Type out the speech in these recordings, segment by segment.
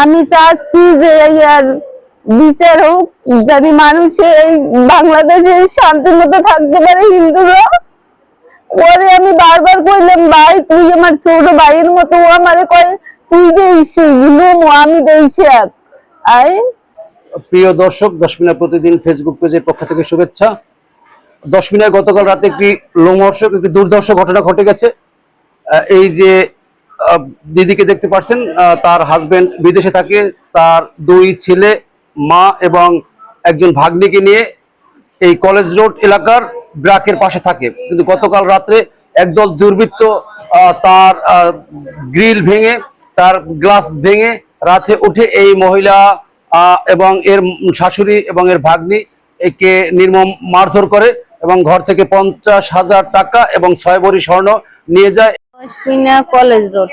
আমি চাচ্ছি যে আর বিচার হোক, যদি মানুষে এই বাংলাদেশে শান্তির মতো থাকতে পারে হিন্দুরা। ওরে আমি বারবার কইলাম, ভাই, তুই আমার ছোট ভাইয়ের মতো ও আমারে কয়, তুই লুমো আমি দেইছি এক। আই? প্রিয় দর্শক, দশ মিনিট প্রতিদিন ফেসবুক পেজের পক্ষ থেকে শুভেচ্ছা। দশ মিনিট গতকাল রাতে একটি লোমহর্ষক, একটি দুর্দর্শ ঘটনা ঘটে গেছে। এই যে দিদিকে দেখতে পাচ্ছেন তার হাজবেন্ড বিদেশে থাকে, তার দুই ছেলে, মা এবং একজন ভাগ্নিকে নিয়ে এই কলেজ রোড এলাকার ব্রাকের পাশে থাকে। কিন্তু গতকাল রাত্রে একদল দুর্বৃত্ত তার গ্রিল ভেঙে, তার গ্লাস ভেঙে রাতে উঠে এই মহিলা এবং এর শাশুড়ি এবং এর ভাগ্নি একে নির্মম মারধর করে এবং ঘর থেকে পঞ্চাশ হাজার টাকা এবং ছয় ভরি স্বর্ণ নিয়ে যায়। অসপিনা কলেজ রোড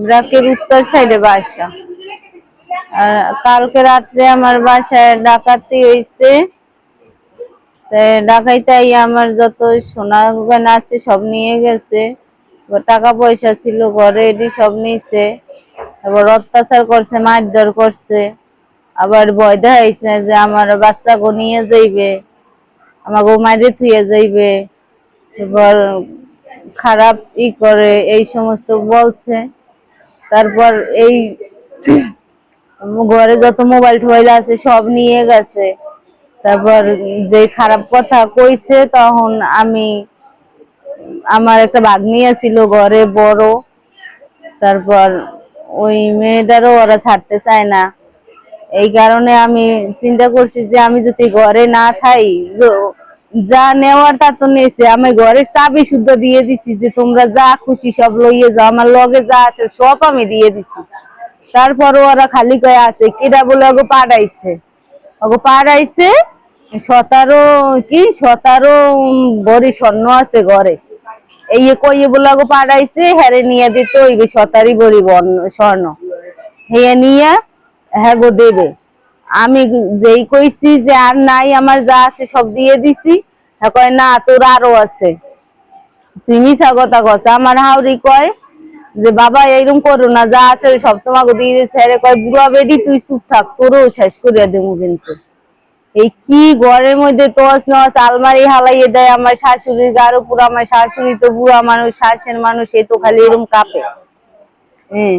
ব্রাকের উত্তর সাইডে বাসা। আর কালকে রাত্রে আমার বাসায় ডাকাতি হইছে। তা ডাকাইতাই আমার যত সোনা গয়না আছে সব নিয়ে গেছে। টাকা পয়সা ছিল, ঘরে এটি সব নিছে। এবার অত্যাচার করছে, মারধর করছে। আবার ভয় দেখাইছে যে আমার বাচ্চাকে নিয়ে যাইবে। আমাকে মাইরে থুয়ে যাইবে। এবার খারাপ ই করে, এই সমস্ত বলছে। তারপর এই ঘরে যত মোবাইল টোবাইল আছে, সব নিয়ে গেছে। তারপর যে খারাপ কথা কইছে, তখন আমি, আমার একটা ভাগ্নি ছিল ঘরে, বড়। তারপর ওই মেয়েটারও ওরা ছাড়তে চায় না। এই কারণে আমি চিন্তা করছি যে, আমি যদি ঘরে না থাই য- যা নেওয়াটা তো নিয়েছে আমি ঘরের চাবি শুদ্ধ দিয়ে দিছি যে তোমরা যা খুশি সব লইয়ে যাও। আমার লগে যা আছে সব আমি দিয়ে দিছি। তারপরও ওরা খালি কয়ে আছে কিরা বলে ওগো পাড়াইছে? ওগো পাঠাইছে সতেরো, কি? সতেরো বড়ি স্বর্ণ আছে ঘরে। এই কইয়ে বলে ওগো পাড়াইছে, হেরে নিয়ে দিত ওই সতারি বড়ি বর্ণ- স্বর্ণ। হেয়ে নিয়ে হ্যাঁ গো দেবে। আমি যেই কইছি যে আর নাই, আমার যা আছে সব দিয়ে দিছি। কয়, না, তোর আরও আছে। তুই মিশা কথা কস। আমার হাউরি কয় যে, বাবা, এইরকম করো না, যা আছে সব তোমাকে দিয়ে দিচ্ছে আরে কয়, বুড়া বেডি, তুই চুপ থাক, তোরও শেষ করিয়া দেবো কিন্তু। এই কি ঘরের মধ্যে তোস নস, আলমারি হালাইয়ে দেয় আমার শাশুড়ির গারো পুরো আমার শাশুড়ি তো বুড়া মানুষ, শাসের মানুষ, এ তো খালি এরকম কাঁপে। হ্যাঁ।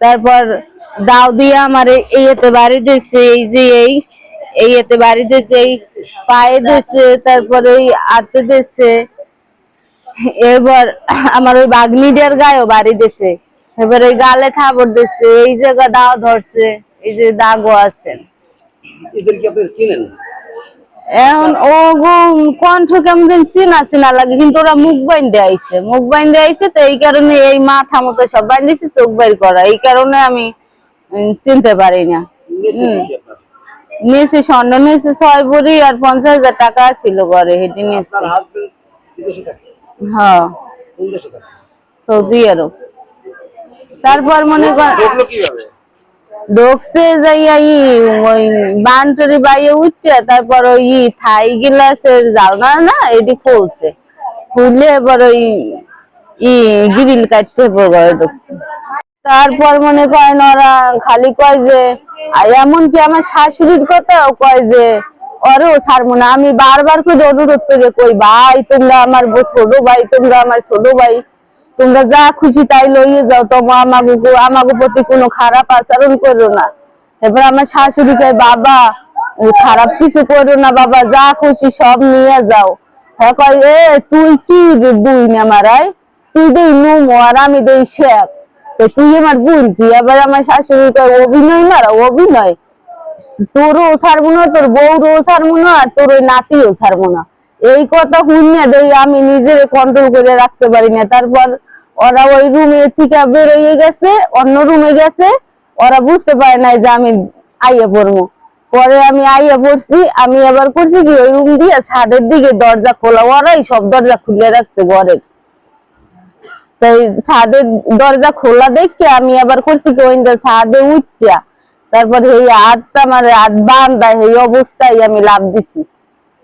তারপর দাও দিয়ে আমার এই- এতে বাড়ি দিয়েছে এই যে এই এই এতে বাড়ি দিয়েছে এই পায়ে দিয়েছে তারপরে ওই হাতে দিয়েছে এবার আমার ওই বাগনিটার গায়েও বাড়ি দিয়েছে এবার ওই গালে থাবর দিয়েছে এই জায়গা দাও ধরছে, এই যে দাগও আছে এখন ও গো কণ্ঠ কেমন যেন চেনা চেনা লাগে কিন্তু ওরা মুখ বাইন্দে আইছে। মুখ বাইন্দে আইছে তো এই কারণে এই মাথা মতো সব বাইন্দিছে চোখ বাইর করা। এই কারণে আমি চিনতে পারি না। নিয়েছে স্বর্ণ নিয়েছে ছয় ভরি আর পঞ্চাশ হাজার টাকা ছিল ঘরে হেঁটে নিয়েছে। হ্যাঁ। Saudi Arab. তারপর মনে কর ঢোকছে যাইয়া ই ওই বানটরি বাইয়ে উঠছে তারপর ওই থাই গিলাসের জালনা না, এটি খুলছে। খুললে এবার ওই ই গিরিল এরপর ঘরে ঢুকছে। তারপর মনে করেন ওরা খালি কয় যে এমনকি আমার শাশুড়ির কথাও কয় যে ওরও ছাড়বো না, আমি বারবার করে অনুরোধ করে কই, ভাই তোমরা আমার ছোট ভাই, তোমরা আমার ছোট ভাই। তোমরা যা খুশি তাই লইয়ে যাও, তবু আমাকে আমাকে প্রতি কোনো খারাপ আচরণ করো না। এবার আমার শাশুড়ি বাবা খারাপ কিছু করো না, বাবা, যা খুশি সব নিয়ে যাও। হ্যাঁ কয়, এ, তুই কি বুই না মারাই তুই দেই নুমো আর আমি দেই তো তুই আমার বোন কি? আবার আমার শাশুড়ি কয়, অভিনয় মারা, অভিনয়। তোরও ছাড়বো না, তোর বউরও ছাড়বো না, আর তোর ওই নাতিও ছাড়বো না। এই কথা শুনে দেই আমি নিজের কন্ট্রোল করে রাখতে পারি না। তারপর ওরা ওই রুমে থেকে বেরোয় গেছে, অন্য রুমে গেছে, ওরা বুঝতে পারে নাই যে আমি আইয়ে পড়ব। পরে আমি আইয়ে পড়ছি, আমি আবার করছি কি, ওই রুম দিয়ে ছাদের দিকে দরজা খোলা, ওরাই সব দরজা খুলে রাখছে ঘরের তাই ছাদের দরজা খোলা দেখে আমি আবার করছি কি ওই ছাদে উঠটা তারপর এই হাতটা আমার হাত বান্ধা এই অবস্থায় আমি লাভ দিছি।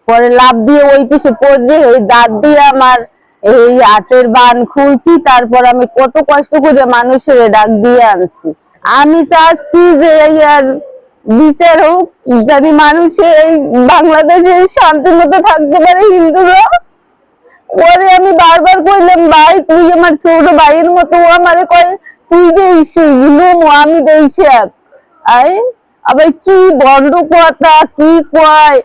পরে লাভ দিয়ে ওই পিছে পড়লে এই দাঁত দিয়ে আমার এই হাতের বান খুলছি, তারপর আমি কত কষ্ট করে মানুষের ডাক দিয়ে আনছি। আমি চাচ্ছি যে এই আর বিচার হোক যদি মানুষে এই বাংলাদেশে শান্তি মতো থাকতে পারে হিন্দুরা। পরে আমি বারবার কইলাম, ভাই, তুই আমার ছোট ভাইয়ের মতো ও আমারে কয়, তুই দেইস ইলুম আমি দেইছি আই, আবার কি বন্ড কথা, কি কয়?